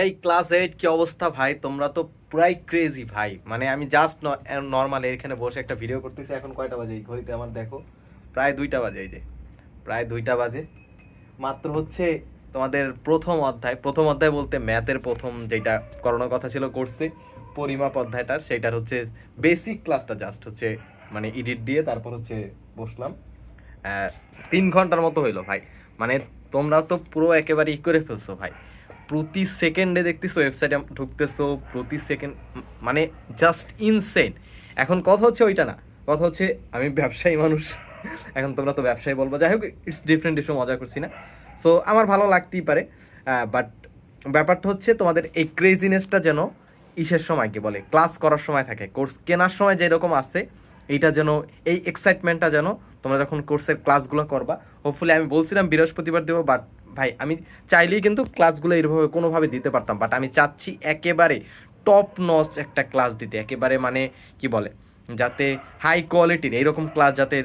এই class eight কি অবস্থা ভাই? তোমরা তো পুরাই ক্রেজি ভাই। মানে আমি জাস্ট নর্মাল এখানে বসে একটা ভিডিও করতেছি, এখন কয়টা বাজে? এই ঘড়িতে আমার দেখো, প্রায় দুইটা বাজে এই যে, প্রায় দুইটা বাজে। মাত্র হচ্ছে তোমাদের প্রথম অধ্যায়। প্রথম অধ্যায় বলতে ম্যাথের প্রথম যেটা করানোর কথা ছিল কোর্সে পরিমাপ অধ্যায়টার, সেটার হচ্ছে বেসিক ক্লাসটা জাস্ট হচ্ছে মানে এডিট দিয়ে তারপর হচ্ছে বসলাম। তিন ঘণ্টার মতো হইল ভাই। মানে তোমরা তো পুরো একেবারে ই করে ফেলছো ভাই। প্রতি সেকেন্ডে দেখতেছো ওয়েবসাইটে ঢুকতেছো, প্রতি সেকেন্ড মানে জাস্ট ইনসেন এখন কথা হচ্ছে ওইটা না। কথা হচ্ছে আমি ব্যবসায়ী মানুষ, এখন তোমরা তো ব্যবসায়ী বলব। যাই হোক ইটস ডিফারেন্ট ইস্যু মজা করছি না। সো আমার ভালো লাগতেই পারে বাট ব্যাপারটা হচ্ছে তোমাদের এই ক্রেজিনেসটা যেন ইসের সময়, কি বলে ক্লাস করার সময় থাকে। কোর্স কেনার সময় যেরকম আছে, এইটা যেন, এই এক্সাইটমেন্টটা যেন তোমরা যখন কোর্সের ক্লাসগুলো করবা। হোপফুলি আমি বলছিলাম বৃহস্পতিবার দেবো বাট ভাই, আমি চাইলেই কিন্তু ক্লাসগুলো এইভাবে কোনোভাবে দিতে পারতাম বাট আমি চাচ্ছি একেবারে টপ নচ একটা ক্লাস দিতে, একেবারে মানে কি বলে, যাতে হাই কোয়ালিটির এইরকম ক্লাস যাতে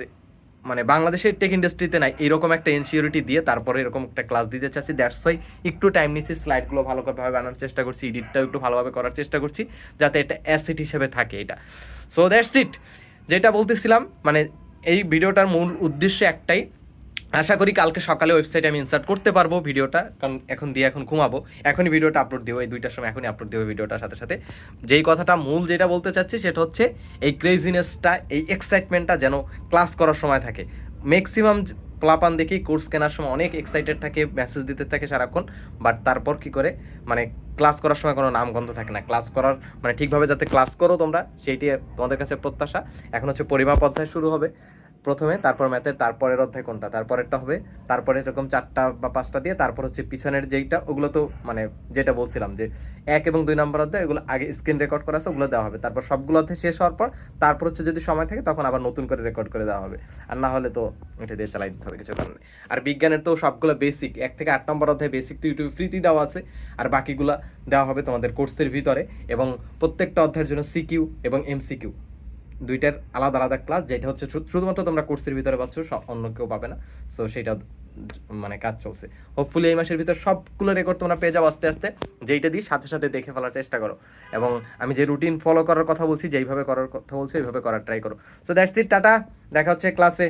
মানে বাংলাদেশের টেক ইন্ডাস্ট্রিতে নাই এরকম একটা এনসিওরিটি দিয়ে তারপরে এরকম একটা ক্লাস দিতে চাচ্ছি দ্যাটস ওয়াই একটু টাইম নিচ্ছি স্লাইডগুলো ভালো করে বানানোর চেষ্টা করছি এডিটটাও একটু ভালোভাবে করার চেষ্টা করছি, যাতে এটা অ্যাসিড হিসেবে থাকে এটা। সো দ্যাটস ইট যেটা বলতেছিলাম মানে এই ভিডিওটার মূল উদ্দেশ্য একটাই আশা করি কালকে সকালে ওয়েবসাইটে আমি ইনসার্ট করতে পারব ভিডিওটা, কারণ এখন দিয়ে এখন ঘুমাবো। এখনই ভিডিওটা আপলোড দেবো এই দুইটার সময় এখনই আপলোড দেবো ভিডিওটার সাথে সাথে। যেই কথাটা মূল যেটা বলতে চাচ্ছি সেটা হচ্ছে, এই ক্রেজিনেসটা এই এক্সাইটমেন্টটা যেন ক্লাস করার সময় থাকে। ম্যাক্সিমাম প্লাপান দেখি কোর্স কেনার সময় অনেক এক্সাইটেড থাকে মেসেজ দিতে থাকে সারাক্ষণ বাট তারপর কি করে? মানে ক্লাস করার সময় কোনো নামগন্ধ থাকে না। ক্লাস করার মানে ঠিকভাবে যাতে ক্লাস করো তোমরা, সেইটি তোমাদের কাছে প্রত্যাশা। এখন হচ্ছে পরিমাপ অধ্যায় শুরু হবে। প্রথমে, তারপর ম্যাথের, তারপরের অধ্যায় কোনটা? তারপরেরটা হবে, তারপরে এরকম চারটা বা পাঁচটা দিয়ে, তারপর হচ্ছে পিছনের যেইটা, ওগুলো তো মানে যেটা বলছিলাম যে এক এবং দুই নম্বর অধ্যায়, এগুলো আগে স্ক্রিন রেকর্ড করা আছে, ওগুলো দেওয়া হবে। তারপর সবগুলো অধ্যায় শেষ হওয়ার পর, তারপর হচ্ছে যদি সময় থাকে, তখন আবার নতুন করে রেকর্ড করে দেওয়া হবে। আর না হলে তো এটা দিয়ে চালাই দিতে হবে, কিছু কারণে আর বিজ্ঞানের তো সবগুলো বেসিক এক থেকে আট নম্বর অধ্যায় বেসিক তো ইউটিউব ফ্রিতেই দেওয়া আছে। আর বাকিগুলো দেওয়া হবে তোমাদের কোর্সের ভিতরে। এবং প্রত্যেকটা অধ্যায়ের জন্য সিকিউ এবং এমসিকিউ দুইটার আলাদা আলাদা ক্লাস যেটা হচ্ছে শুধুমাত্র তোমরা কোর্সের ভিতরে পাচ্ছ অন্য কেউ পাবে না। সো সেটা মানে কাজ চলছে। হোপফুলি এই মাসের ভিতর সবগুলো রেকর্ড তোমরা পেয়ে যাও আস্তে আস্তে। যেইটা দিই সাথে সাথে দেখে ফেলার চেষ্টা করো। এবং আমি যে রুটিন ফলো করার কথা বলছি, যেইভাবে করার কথা বলছি, ওইভাবে করার ট্রাই করো। So that's it tata. দেখা হচ্ছে ক্লাসে